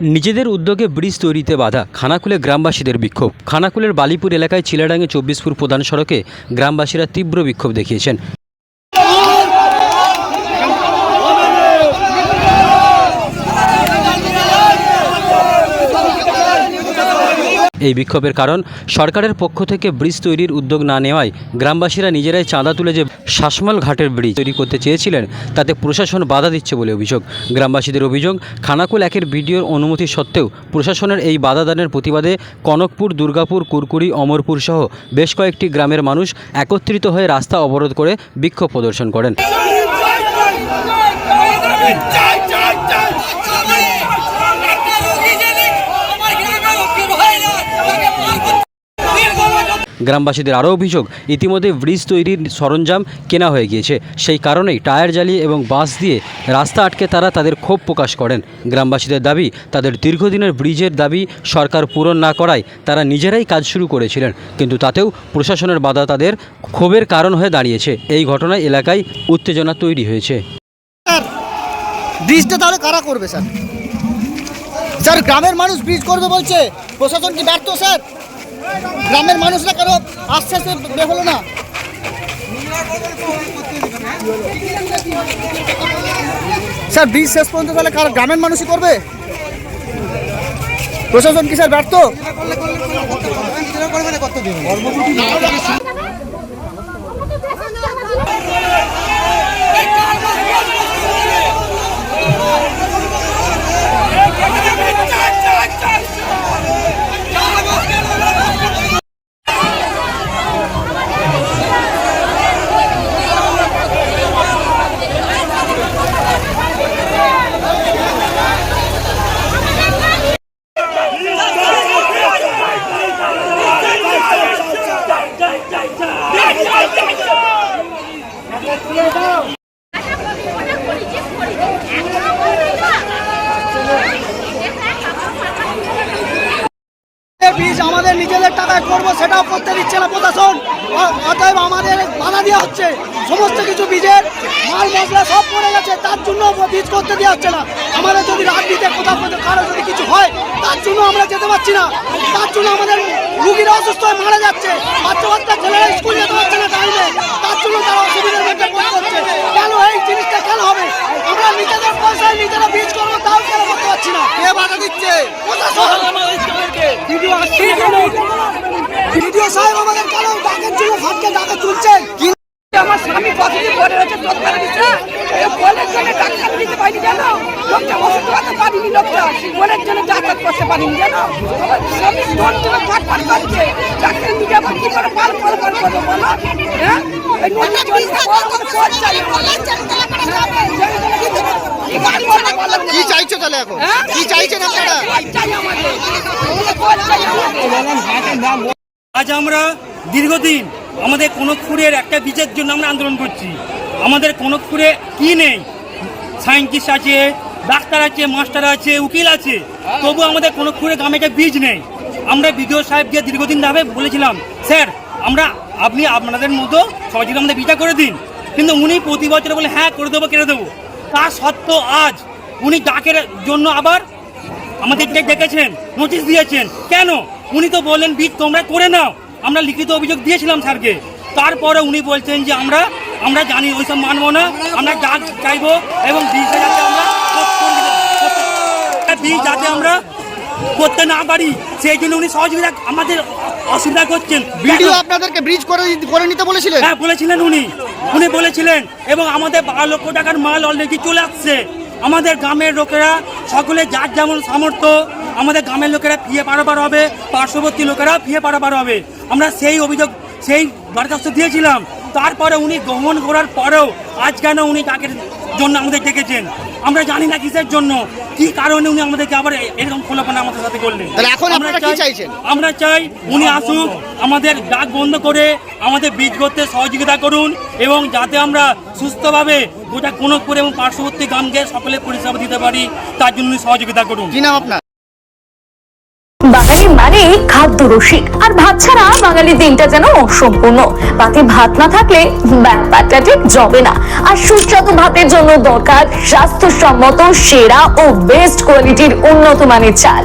নিজেদের উদ্যোগে ব্রিজ তৈরিতে বাধা, খানাকুলে গ্রামবাসীদের বিক্ষোভ। খানাকুলের বালিপুর এলাকায় চিলাডাঙ্গে চব্বিশপুর প্রধান সড়কে গ্রামবাসীরা তীব্র বিক্ষোভ দেখিয়েছেন। এই বিক্ষোভের কারণ সরকারের পক্ষ থেকে ব্রিজ তৈরির উদ্যোগ না নেওয়ায় গ্রামবাসীরা নিজেরাই চাঁদা তুলে যে শাসমল ঘাটের ব্রিজ তৈরি করতে চেয়েছিলেন তাতে প্রশাসন বাধা দিচ্ছে বলে অভিযোগ গ্রামবাসীদের অভিযোগ খানাকুল একের বিডিওর অনুমতি সত্ত্বেও প্রশাসনের এই বাধা দানের প্রতিবাদে কনকপুর দুর্গাপুর কুরকুরি অমরপুর সহ বেশ কয়েকটি গ্রামের মানুষ একত্রিত হয়ে রাস্তা অবরোধ করে বিক্ষোভ প্রদর্শন করেন চাই চাই চাই একটা রোগী জেনে আমার গ্রামে উকিল হয় না তাকে মার করতে গ্রামবাসীদের আরও অভিযোগ, ইতিমধ্যে ব্রিজ তৈরির সরঞ্জাম কেনা হয়ে গিয়েছে। সেই কারণেই টায়ার জ্বালিয়ে এবং বাস দিয়ে রাস্তা আটকে তারা তাদের ক্ষোভ প্রকাশ করেন। গ্রামবাসীদের দাবি, তাদের দীর্ঘদিনের ব্রিজের দাবি সরকার পূরণ না করায় তারা নিজেরাই কাজ শুরু করেছিলেন। কিন্তু তাতেও প্রশাসনের বাধা তাদের ক্ষোভের কারণ হয়ে দাঁড়িয়েছে। এই ঘটনায় এলাকায় উত্তেজনা তৈরি হয়েছে। ব্রিজটা তাহলে কারা করবে, স্যার? স্যার, গ্রামের মানুষ ব্রিজ করবে বলছে। প্রশাসন কি ব্যর্থ, স্যার? গ্রামের মানুষরা কারও আস্তে আস্তে বের হলো না? স্যার, ব্রিজ শেষ পর্যন্ত তাহলে কার গ্রামের মানুষই করবে? প্রশাসন কি স্যার ব্যর্থ? ব্রিজ আমাদের নিজেদের টাকায় করব, সেটাও করতে দিচ্ছে না প্রশাসন। অতএব আমাদের বাধা দেওয়া হচ্ছে। সমস্ত কিছু বীজের মাল, মশলা সব পড়ে গেছে, তার জন্য বীজ করতে দেওয়া হচ্ছে না। আমাদের যদি রাজনীতিতে কোথাও কারও যদি কিছু হয়, তার জন্য আমরা যেতে পারছি না। তার জন্য আমাদের রুগীরা অসুস্থ হয়ে মারা যাচ্ছে। বাচ্চা বাচ্চা ছেলেরা স্কুল যেতে পারছে না টাইমে তারা অসুবিধার মধ্যে পড়ে যাচ্ছে কেন এই জিনিসটা কেন হবে আমরা পয়সায় নিজেরা বীজ করব তাও কেন করতে পারছি না। কে বাধা দিচ্ছে? ভিডিও সাহেব আমাদের কেন ডাকের জন্য ফাটকে ডাকে তুলছেন আমার স্বামী কতদিন পরে হয়েছে চোদ্দ দিচ্ছে। বলের জন্য ডাক্তার দিতে পারিনি জানো লোকটা ওষুধ খাওয়াতে পারিনি লোকটা। বলের জন্য ডাক্তার করতে পারিনি জানো আমার স্বামী জন্য ফাট ফাট করছে। ডাক্তার দিকে আবার কি করে পাল পাল পাল করব বলো? হ্যাঁ? কি চাইছো তাহলে এখন? কি চাইছেন আপনারা? আজ আমরা দীর্ঘদিন আমাদের কনকপুরের একটা বীজের জন্য আমরা আন্দোলন করছি। আমাদের কনকপুরে কি নেই? সায়েন্টিস্ট আছে, ডাক্তার আছে, মাস্টার আছে, উকিল আছে। তবু আমাদের কনকপুরে গ্রামে একটা বীজ নেই। আমরা বিডিও সাহেবকে দীর্ঘদিন ধরে বলেছিলাম, স্যার, আমরা আপনি আপনাদের মতো সহযোগিতা আমাদের বিচার করে দিন। কিন্তু উনি প্রতি বছর বলে হ্যাঁ করে দেবো করে দেবো। তা সত্ত্বেও আজ উনি ডাকের জন্য আবার আমাদেরকে ডেকেছেন, নোটিশ দিয়েছেন। কেন? উনি তো বললেন বিট তোমরা করে নাও। আমরা লিখিত অভিযোগ দিয়েছিলাম স্যারকে। তারপরে উনি বলছেন যে, আমরা আমরা জানি, ওইসব মানবো না। আমরা ডাক চাইব এবং বীজটা যাতে আমরা যাতে আমরা করতে না পারি, সেই জন্য উনি সহযোগিতা আমাদের অসুবিধা করছেন। ভিডিও আপনাদেরকে ব্রিজ করে করে নিতে বলেছিলেন? হ্যাঁ বলেছিলেন উনি। উনি বলেছিলেন এবং আমাদের বারো লক্ষ টাকার মাল অলরেডি চলে আসছে। আমাদের গ্রামের লোকেরা সকলে যার যেমন সামর্থ্য আমাদের গ্রামের লোকেরা ফিয়ে পারাবার হবে পার্শ্ববর্তী লোকেরা ফিয়ে পারাবার হবে। আমরা সেই অভিযোগ সেই দরখাস্ত দিয়েছিলাম। তারপরে উনি গ্রহণ করার পরেও আজ কেন উনি ডাকের জন্য আমাদের ডেকেছেন? আমরা জানি না কিসের জন্য। কি কারণে উনি আমাদেরকে আবার এরকম খোলাপনা আমাদের সাথে করলেন? তাহলে এখন আপনারা কি চাই- চাইছেন? আমরা চাই উনি আসুক আমাদের ডাক বন্ধ করে আমাদের বীজ করতে সহযোগিতা করুন এবং যাতে আমরা সুস্থভাবে গোটা কোনকপুর এবং পার্শ্ববর্তী গ্রামকে সকলে পরিষেবা দিতে পারি তার জন্য উনি সহযোগিতা করুন। কি নাম আপনার? বাঙালি মানে খাদ্য রসিক। আর ভাত ছাড়া বাঙালির দিনটা যেন অসম্পূর্ণ। পাতে ভাত না থাকলে ব্যাপারটা ঠিক জবে না। আর সুস্বাদু ভাতের জন্য দরকার স্বাস্থ্যসম্মত, সেরা ও বেস্ট কোয়ালিটির উন্নত মানের চাল।